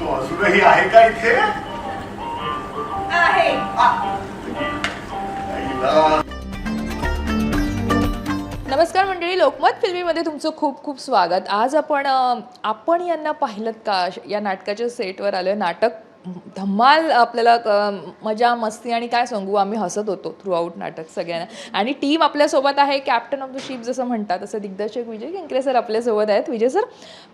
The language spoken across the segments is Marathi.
तो अजूनही आहे का इथे? आहे. नमस्कार मंडळी लोकमत फिल्मीमध्ये तुमचं खूप खूप स्वागत. आज आपण आपण यांना पाहिलं का या नाटकाच्या सेटवर आलोय नाटक धम्माल आपल्याला मजा मस्ती आणि काय सांगू आम्ही हसत होतो थ्रू आउट नाटक सगळ्यांना. आणि टीम आपल्यासोबत आहे कॅप्टन ऑफ द शिप जसं म्हणतात तसं दिग्दर्शक विजय केंकरे सर आपल्यासोबत आहेत. विजय सर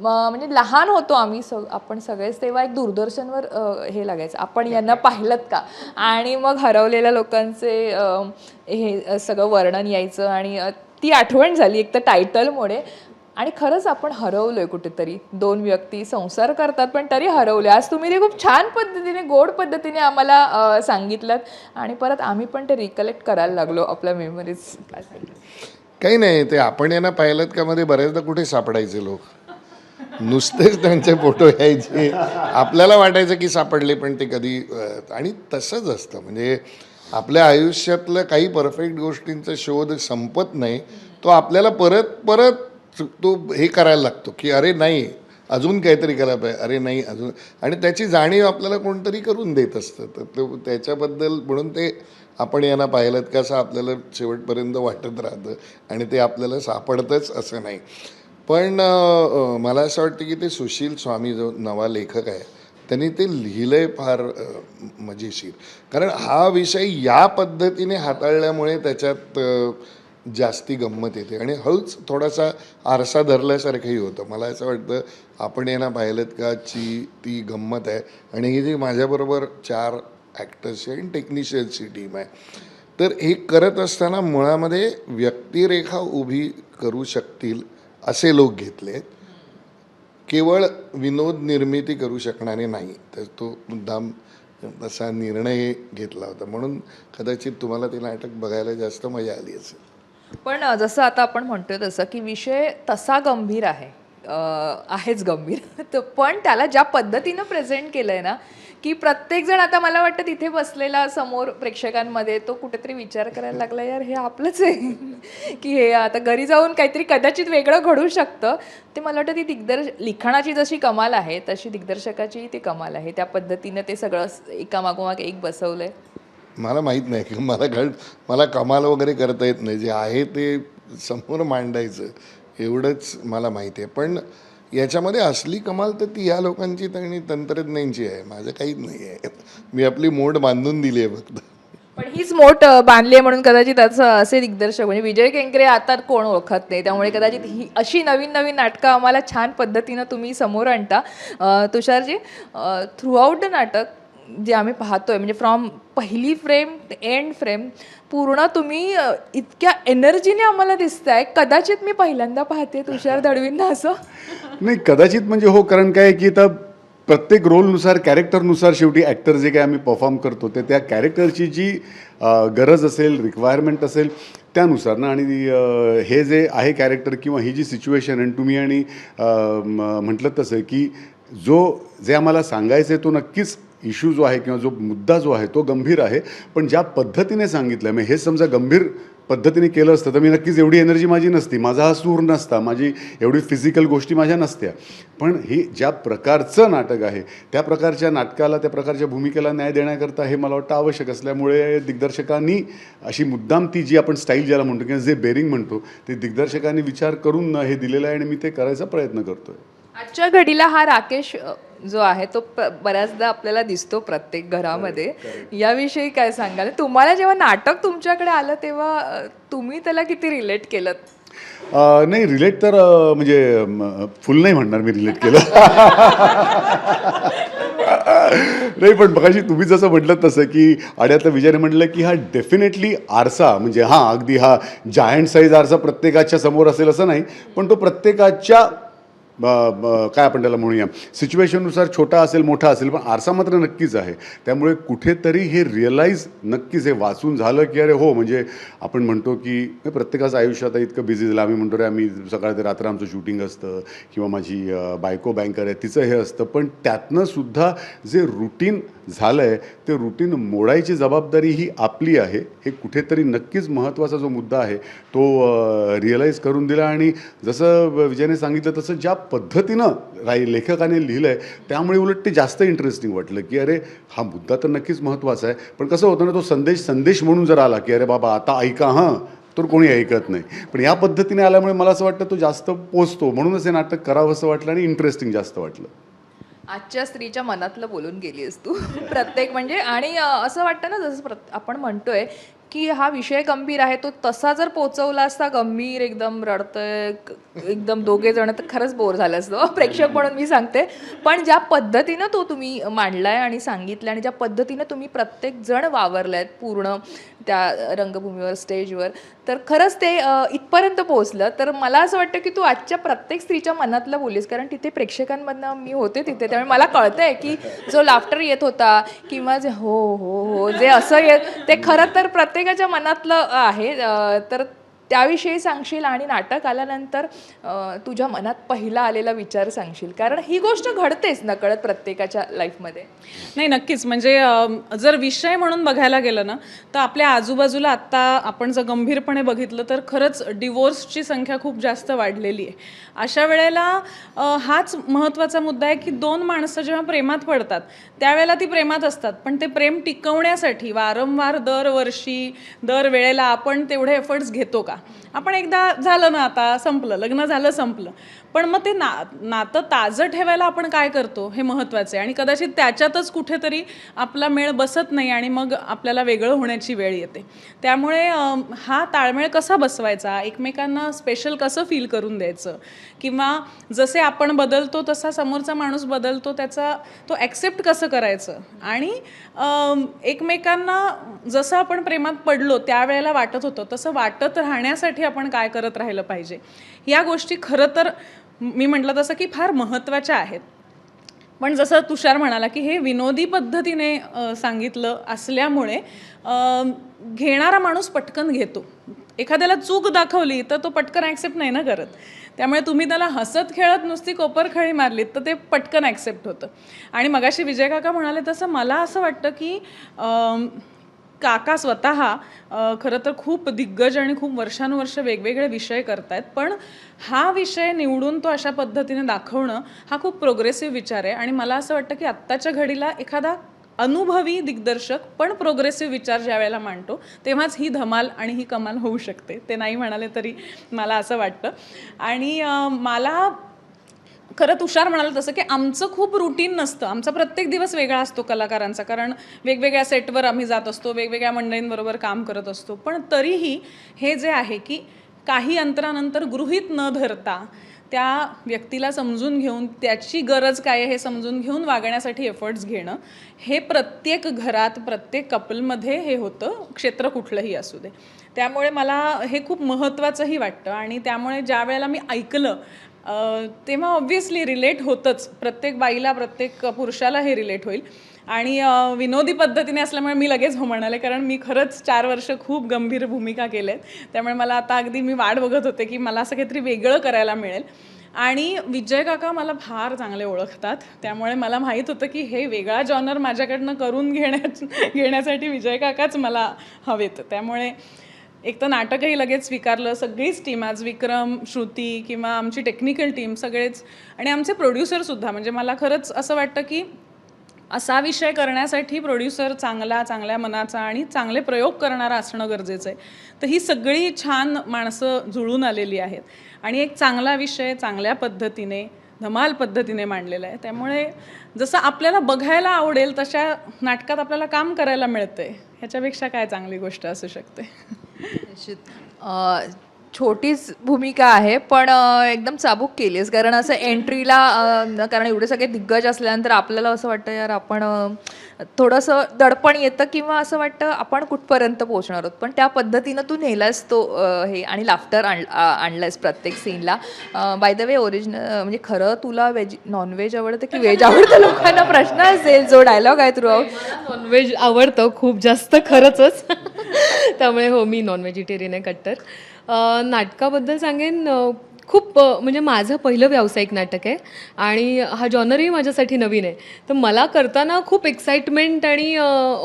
म्हणजे लहान होतो आम्ही सग आपण सगळेच तेव्हा एक दूरदर्शनवर हे लागायचं आपण यांना पाहिलं का? आणि मग हरवलेल्या लोकांचे हे सगळं वर्णन यायचं आणि ती आठवण झाली एक तर टायटलमुळे आणि खरंच आपण हरवलोय कुठेतरी. दोन व्यक्ती संसार करतात पण तरी हरवले आज तुम्ही ते खूप छान पद्धतीने गोड पद्धतीने आम्हाला सांगितलं आणि परत आम्ही पण ते रिकलेक्ट करायला लागलो आपल्या मेमरीज काही नाही ते आपण यांना पाहिलं का मध्ये बऱ्याचदा कुठे सापडायचे लोक. नुसतेच त्यांचे फोटो यायचे. आपल्याला वाटायचं की सापडले पण ते कधी आणि तसंच असतं. म्हणजे आपल्या आयुष्यातलं काही परफेक्ट गोष्टींचा शोध संपत नाही. तो आपल्याला परत परत तो हे करायला लागतो की अरे नाही अजून काहीतरी करायला पाहिजे. अरे नाही अजून. आणि त्याची जाणीव आपल्याला कोणतरी करून देत असतं. तर तो त्याच्याबद्दल म्हणून ते आपण यांना पाहिलं का असं आपल्याला शेवटपर्यंत वाटत राहतं आणि ते आपल्याला सापडतंच असं नाही. पण मला असं वाटतं की ते सुशील स्वामी जो नवा लेखक आहे त्यांनी ते लिहिलंय फार मजेशीर. कारण हा विषय या पद्धतीने हाताळल्यामुळे त्याच्यात जास्ती गंमत येते. आणि हळूच थोडासा आरसा धरल्यासारखंही होतं. मला असं वाटतं आपण यांना पाहिलं का ची ती गंमत आहे. आणि ही जी माझ्याबरोबर चार ॲक्टर्सची आणि टेक्निशियन्सची टीम आहे. तर हे करत असताना मुळामध्ये व्यक्तिरेखा उभी करू शकतील असे लोक घेतले केवळ विनोद निर्मिती करू शकणारे नाही. तर तो मुद्दाम तसा निर्णय घेतला होता. म्हणून कदाचित तुम्हाला ते नाटक बघायला जास्त मजा आली असेल. पण जसं आता आपण म्हणतोय तसं की विषय तसा गंभीर आहे. आहेच गंभीर. तर पण त्याला ज्या पद्धतीनं प्रेझेंट केलंय ना की प्रत्येकजण आता मला वाटतं तिथे बसलेला समोर प्रेक्षकांमध्ये तो कुठेतरी विचार करायला लागला यार हे आपलंच आहे. की हे आता घरी जाऊन काहीतरी कदाचित वेगळं घडू शकतं. ते मला वाटतं ती दिग्दर्श लिखाणाची जशी कमाल आहे तशी दिग्दर्शकाची ती कमाल आहे. त्या पद्धतीनं ते सगळं एकामागोमाग एक बसवलंय. मला माहीत नाही की मला घड मला कमाल वगैरे करता येत नाही. जे आहे ते समोर मांडायचं एवढंच मला माहिती आहे. पण याच्यामध्ये असली कमाल तर ती या लोकांची आणि तंत्रज्ञांची आहे. माझं काहीच नाही आहे. मी आपली मोड बांधून दिली आहे फक्त. पण हीच मोठ बांधली आहे म्हणून कदाचित असं असे दिग्दर्शक म्हणजे विजय केंकरे आता कोण ओळखत नाही. त्यामुळे कदाचित ही अशी नवीन नवीन नाटकं आम्हाला छान पद्धतीनं तुम्ही समोर आणता. तुषारजी थ्रूआउट द नाटक जे आम्ही पाहतो आहे म्हणजे फ्रॉम पहिली फ्रेम एंड फ्रेम पूर्ण तुम्ही इतक्या एनर्जीने आम्हाला दिसताय. कदाचित मी पहिल्यांदा पाहते तुषार दळवींना असं. नाही कदाचित म्हणजे हो कारण काय की तर प्रत्येक रोलनुसार कॅरेक्टरनुसार शेवटी ॲक्टर जे काय आम्ही परफॉर्म करतो ते त्या कॅरेक्टरची जी गरज असेल रिक्वायरमेंट असेल त्यानुसार ना. आणि हे जे आहे कॅरेक्टर किंवा ही जी सिच्युएशन आणि तुम्ही आणि म- म्हटलं तसं की जो जे आम्हाला सांगायचं आहे तो नक्कीच इश्यू जो आहे किंवा जो मुद्दा जो आहे तो गंभीर आहे. पण ज्या पद्धतीने सांगितलं आहे हे समजा गंभीर पद्धतीने केलं असतं तर मी नक्कीच एवढी एनर्जी माझी नसती. माझा हा सूर नसता. माझी एवढी फिजिकल गोष्टी माझ्या नसत्या. पण ही ज्या प्रकारचं नाटक आहे त्या प्रकारच्या नाटकाला त्या प्रकारच्या भूमिकेला न्याय देण्याकरता हे मला वाटतं आवश्यक असल्यामुळे दिग्दर्शकांनी अशी मुद्दाम ती जी आपण स्टाईल ज्याला म्हणतो किंवा जे बेरिंग म्हणतो ते दिग्दर्शकांनी विचार करून हे दिलेलं आहे आणि मी ते करायचा प्रयत्न करतोय. आजच्या घडीला हा राकेश जो आहे तो बऱ्याचदा आपल्याला दिसतो प्रत्येक घरामध्ये. याविषयी काय सांगाल? तुम्हाला जेव्हा नाटक तुमच्याकडे आलं तेव्हा तुम्ही त्याला किती रिलेट केलं? नाही रिलेट तर म्हणजे फुल नाही म्हणणार मी रिलेट केलं. नाही पण बघाशी तुम्ही जसं म्हटलं तसं की आणि आता विजयने म्हटलं की हा डेफिनेटली आरसा म्हणजे हां अगदी हा जायंट साईज आरसा प्रत्येकाच्या समोर असेल असं नाही पण तो प्रत्येकाच्या काय आपण त्याला म्हणूया? सिच्युएशननुसार छोटा असेल मोठा असेल पण आरसा मात्र नक्कीच आहे. त्यामुळे कुठेतरी हे रिअलाईज नक्कीच हे वाचून झालं की अरे हो म्हणजे आपण म्हणतो की प्रत्येकाचं आयुष्य आता इतकं बिझी झालं. आम्ही म्हणतो रे आम्ही सकाळ ते रात्र आमचं शूटिंग असतं किंवा माझी बायको बँकर आहे तिचं हे असतं. पण त्यातनं सुद्धा जे रुटीन झालं आहे ते रुटीन मोडायची जबाबदारी ही आपली आहे. हे कुठेतरी नक्कीच महत्त्वाचा जो मुद्दा आहे तो रिअलाईज करून दिला. आणि जसं विजयने सांगितलं तसं ज्या पद्धतीनं राही लेखकाने लिहिलं आहे त्यामुळे उलट ते जास्त इंटरेस्टिंग वाटलं की अरे हा मुद्दा तर नक्कीच महत्त्वाचा आहे. पण कसं होतं ना तो संदेश संदेश म्हणून जर आला की अरे बाबा आता ऐका हां तर कोणी ऐकत नाही. पण या पद्धतीने आल्यामुळे मला असं वाटतं तो जास्त पोचतो. म्हणूनच हे नाटक करावं असं वाटलं आणि इंटरेस्टिंग जास्त वाटलं. आजच्या स्त्रीच्या मनातलं बोलून गेलीस तू. प्रत्येक म्हणजे आणि असं वाटतं ना जसं आपण म्हणतोय की हा विषय गंभीर आहे तो तसा जर पोचवला असता गंभीर एकदम रडतंय एकदम दोघे जण तर खरंच बोर झालं असतं. प्रेक्षक म्हणून मी सांगते. पण ज्या पद्धतीनं तो तुम्ही मांडलाय आणि सांगितलं आणि ज्या पद्धतीनं तुम्ही प्रत्येक जण वावरलायत पूर्ण त्या रंगभूमीवर स्टेजवर तर खरंच ते इथपर्यंत पोहोचलं. तर मला असं वाटतं की तू आजच्या प्रत्येक स्त्रीच्या मनातलं बोलीस कारण तिथे प्रेक्षकांमधनं मी होते तिथे त्यामुळे मला कळतंय की जो लाफ्टर येत होता किंवा जे हो हो हो जे असं येत ते खरं तर प्रत्येक प्रत्येकाच्या मनातलं आहे. तर त्याविषयी सांगशील आणि नाटक आल्यानंतर तुझ्या मनात पहिला आलेला विचार सांगशील? कारण ही गोष्ट घडतेच नकळत प्रत्येकाच्या लाईफमध्ये. नाही नक्कीच. म्हणजे जर विषय म्हणून बघायला गेलं ना तर आपल्या आजूबाजूला आत्ता आपण जर गंभीरपणे बघितलं तर खरंच डिवोर्सची संख्या खूप जास्त वाढलेली आहे. अशा वेळेला हाच महत्त्वाचा मुद्दा आहे की दोन माणसं जेव्हा प्रेमात पडतात त्यावेळेला ती प्रेमात असतात. पण ते प्रेम टिकवण्यासाठी वारंवार दरवर्षी दर वेळेला आपण तेवढे एफर्ट्स घेतो का? आपण एकदा झालं ना आता संपलं. लग्न झालं संपलं. पण मग ते ना नातं ताजं ठेवायला आपण काय करतो हे महत्त्वाचं आहे. आणि कदाचित त्याच्यातच कुठेतरी आपला मेळ बसत नाही आणि मग आपल्याला वेगळं होण्याची वेळ येते. त्यामुळे हा ताळमेळ कसा बसवायचा? एकमेकांना स्पेशल कसं फील करून द्यायचं? किंवा जसे आपण बदलतो तसा समोरचा माणूस बदलतो त्याचा तो ॲक्सेप्ट कसं करायचं? आणि एकमेकांना जसं आपण प्रेमात पडलो त्यावेळेला वाटत होतं तसं वाटत राहण्यासाठी आपण काय करत राहिलं पाहिजे? या गोष्टी खरं तर मी म्हटलं तसं की फार महत्त्वाच्या आहेत. पण जसं तुषार म्हणाला की हे विनोदी पद्धतीने सांगितलं असल्यामुळे घेणारा माणूस पटकन घेतो. एखाद्याला चूक दाखवली तर तो पटकन ॲक्सेप्ट नाही ना करत. त्यामुळे तुम्ही त्याला हसत खेळत नुसती कोपरखळी मारलीत तर ते पटकन ॲक्सेप्ट होतं. आणि मगाशी विजय काका म्हणाले तसं मला असं वाटतं की अम, काका स्वतः खरं तर खूप दिग्गज आणि खूप वर्षानुवर्ष वेगवेगळे विषय करतायत पण हा विषय निवडून तो अशा पद्धतीने दाखवणं हा खूप प्रोग्रेसिव्ह विचार आहे. आणि मला असं वाटतं की आत्ताच्या घडीला एखादा अनुभवी दिग्दर्शक पण प्रोग्रेसिव्ह विचार ज्या वेळेला मांडतो तेव्हाच ही धमाल आणि ही कमाल होऊ शकते. ते नाही म्हणाले तरी मला असं वाटतं. आणि मला खरं तुषार म्हणाल तसं की आमचं खूप रुटीन नसतं. आमचा प्रत्येक दिवस वेगळा असतो कलाकारांचा कारण वेगवेगळ्या सेटवर आम्ही जात असतो वेगवेगळ्या मंडळींबरोबर काम करत असतो. पण तरीही हे जे आहे की काही अंतरानंतर गृहीत न धरता त्या व्यक्तीला समजून घेऊन त्याची गरज काय आहे हे समजून घेऊन वागण्यासाठी एफर्ट्स घेणं हे प्रत्येक घरात प्रत्येक कपलमध्ये हे होतं क्षेत्र कुठलंही असू दे. त्यामुळे मला हे खूप महत्त्वाचंही वाटतं आणि त्यामुळे ज्या वेळेला मी ऐकलं तेव्हा ऑब्व्हियसली रिलेट होतंच. प्रत्येक बाईला प्रत्येक पुरुषाला हे रिलेट होईल. आणि विनोदी पद्धतीने असल्यामुळे मी लगेच हो म्हणाले कारण मी खरंच चार वर्ष खूप गंभीर भूमिका केल्या आहेत त्यामुळे मला आता अगदी मी वाट बघत होते की मला असं काहीतरी वेगळं करायला मिळेल. आणि विजय काका मला फार चांगले ओळखतात. त्यामुळे मला माहीत होतं की हे वेगळा जॉनर माझ्याकडनं करून घेण्या घेण्यासाठी विजय काकाच मला हवेत. त्यामुळे एक तर नाटकही लगेच स्वीकारलं सगळीच टीम आज विक्रम श्रुती किंवा आमची टेक्निकल टीम सगळेच आणि आमचे प्रोड्युसरसुद्धा म्हणजे मला खरंच असं वाटतं की असा विषय करण्यासाठी प्रोड्युसर चांगला चांगल्या मनाचा आणि चांगले प्रयोग करणारा असणं गरजेचं आहे. तर ही सगळी छान माणसं जुळून आलेली आहेत. आणि एक चांगला विषय चांगल्या पद्धतीने धमाल पद्धतीने मांडलेला आहे. त्यामुळे जसं आपल्याला बघायला आवडेल तशा नाटकात आपल्याला काम करायला मिळतं आहे ह्याच्यापेक्षा काय चांगली गोष्ट असू शकते? निश्चित अं, छोटीच भूमिका आहे पण एकदम चाबूक केलीस कारण असं एंट्रीला कारण एवढे सगळे दिग्गज असल्यानंतर आपल्याला असं वाटतं यार आपण थोडंसं दडपण येतं किंवा असं वाटतं आपण कुठपर्यंत पोहोचणार आहोत? पण त्या पद्धतीनं तू नेलास तो हे आणि लाफ्टर आण आणलंयस प्रत्येक सीनला बाय द वे ओरिजिनल म्हणजे खरं तुला व्हेज नॉनव्हेज आवडतं की व्हेज आवडतं? लोकांना प्रश्न असेल जो डायलॉग आहे थ्रू नॉनव्हेज आवडतं खूप जास्त खरंच त्यामुळे हो मी नॉन व्हेजिटेरियन आहे कट्टर. नाटकाबद्दल सांगेन खूप म्हणजे माझं पहिलं व्यावसायिक नाटक आहे आणि हा जॉनरही माझ्यासाठी नवीन आहे. तर मला करताना खूप एक्साइटमेंट आणि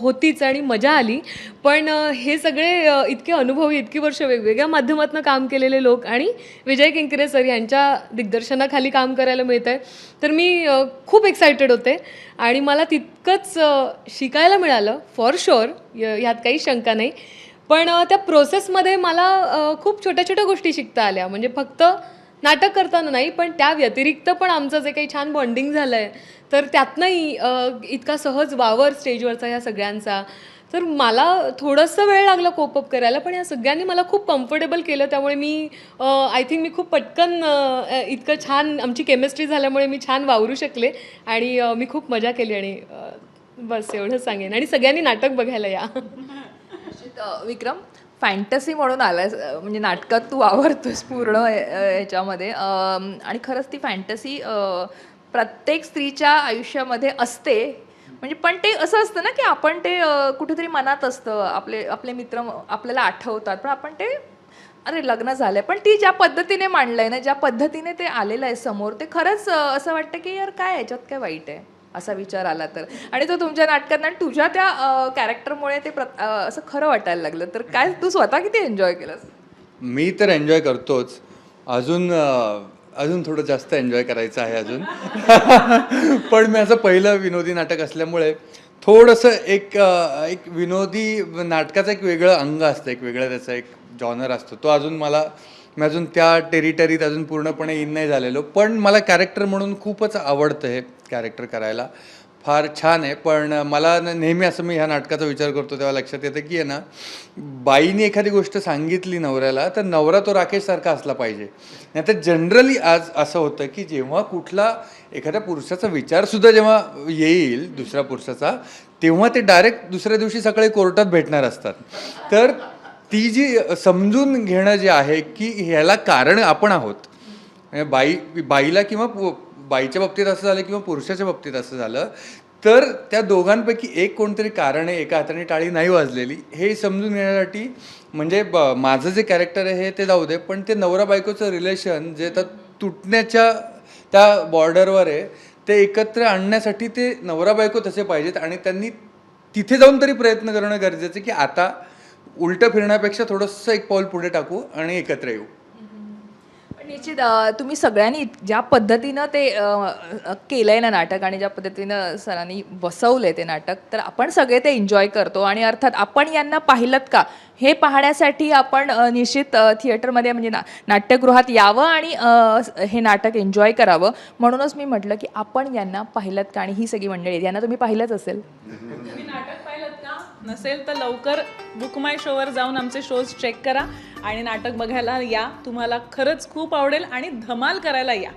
होतीच आणि मजा आली. पण हे सगळे इतके अनुभवी इतकी वर्ष वेगवेगळ्या माध्यमातून काम केलेले लोक आणि विजय किंकरे सर यांच्या दिग्दर्शनाखाली काम करायला मिळत आहे तर मी खूप एक्सायटेड होते आणि मला तितकंच शिकायला मिळालं फॉर शुअर ह्यात काही शंका नाही. पण त्या प्रोसेसमध्ये मला खूप छोट्या छोट्या गोष्टी शिकता आल्या. म्हणजे फक्त नाटक करताना नाही पण त्या व्यतिरिक्त पण आमचं जे काही छान बॉन्डिंग झालं आहे तर त्यातनंही इतका सहज वावर स्टेजवरचा या सगळ्यांचा. तर मला थोडंसं वेळ लागला कोपअप करायला पण या सगळ्यांनी मला खूप कम्फर्टेबल केलं. त्यामुळे मी आय थिंक मी खूप पटकन इतकं छान आमची केमिस्ट्री झाल्यामुळे मी छान वावरू शकले. आणि मी खूप मजा केली आणि बस एवढंच सांगेन. आणि सगळ्यांनी नाटक बघायला या. विक्रम फॅन्टसी म्हणून आलाय म्हणजे नाटकात तू आवडतोस पूर्ण याच्यामध्ये. आणि खरंच ती फॅन्टसी प्रत्येक स्त्रीच्या आयुष्यामध्ये असते. म्हणजे पण ते असं असतं ना की आपण ते कुठेतरी मनात असतं. आपले आपले मित्र आपल्याला आठवतात. पण आपण ते अरे लग्न झालंय. पण ती ज्या पद्धतीने मांडलंय ना ज्या पद्धतीने ते आलेलं आहे समोर ते खरंच असं वाटतं की यार काय याच्यात काय वाईट आहे. असा विचार आला तर. आणि तो तुमच्या नाटकात आणि तुझ्या त्या कॅरेक्टरमुळे ते असं खरं वाटायला लागलं. तर काय तू स्वतः किती एन्जॉय केलंस? मी तर एन्जॉय करतोच. अजून अजून थोडं जास्त एन्जॉय करायचं आहे अजून. पण मी असं पहिलं विनोदी नाटक असल्यामुळे थोडंसं एक एक विनोदी नाटकाचं एक वेगळं अंग असतं. एक वेगळं त्याचा एक जॉनर असतो. तो अजून मला मी अजून त्या टेरिटरीत अजून पूर्णपणे इन नाही झालेलो. पण मला कॅरेक्टर म्हणून खूपच आवडतं हे कॅरेक्टर करायला. फार छान आहे. पण मला नेहमी असं मी ह्या नाटकाचा विचार करतो तेव्हा लक्षात येतं की आहे ना बाईने एखादी गोष्ट सांगितली नवऱ्याला तर नवरा तो राकेशसारखा असला पाहिजे. नाही तर जनरली आज असं होतं की जेव्हा कुठला एखाद्या पुरुषाचा विचारसुद्धा जेव्हा येईल दुसऱ्या पुरुषाचा तेव्हा ते डायरेक्ट दुसऱ्या दिवशी सकाळी कोर्टात भेटणार असतात. तर ती जी समजून घेणं जे आहे की ह्याला कारण आपण आहोत. बाई बाईला किंवा बाईच्या बाबतीत असं झालं किंवा पुरुषाच्या बाबतीत असं झालं तर त्या दोघांपैकी एक कोणतरी कारण आहे एका हाताने टाळी नाही वाजलेली. हे समजून घेण्यासाठी म्हणजे ब- माझं जे कॅरेक्टर आहे हे ते जाऊ दे पण ते नवरा बायकोचं रिलेशन जे तर तुटण्याच्या त्या बॉर्डरवर आहे ते एकत्र आणण्यासाठी ते नवरा बायको तसे पाहिजेत आणि त्यांनी तिथे जाऊन तरी प्रयत्न करणं गरजेचं आहे की आता उलटं फिरण्यापेक्षा थोडंसं एक पाऊल पुढे टाकू आणि एकत्र येऊ. पण निश्चित तुम्ही सगळ्यांनी ज्या पद्धतीनं ते अ, केलंय ना नाटक आणि ज्या पद्धतीनं सरांनी बसवलंय ते नाटक तर आपण सगळे ते एन्जॉय करतो. आणि अर्थात आपण यांना पाहिलं का? हे पाहण्यासाठी आपण निश्चित थिएटरमध्ये म्हणजे ना नाट्यगृहात यावं आणि हे नाटक एन्जॉय करावं. म्हणूनच मी म्हटलं की आपण यांना पाहिलं का? आणि ही सगळी मंडळी. यांना तुम्ही पाहिलंच असेल तुम्ही नाटक पाहिलं का नसेल तर लवकर बुक माय शोवर जाऊन आमचे शोज चेक करा आणि नाटक बघायला या. तुम्हाला खरंच खूप आवडेल आणि धमाल करायला या.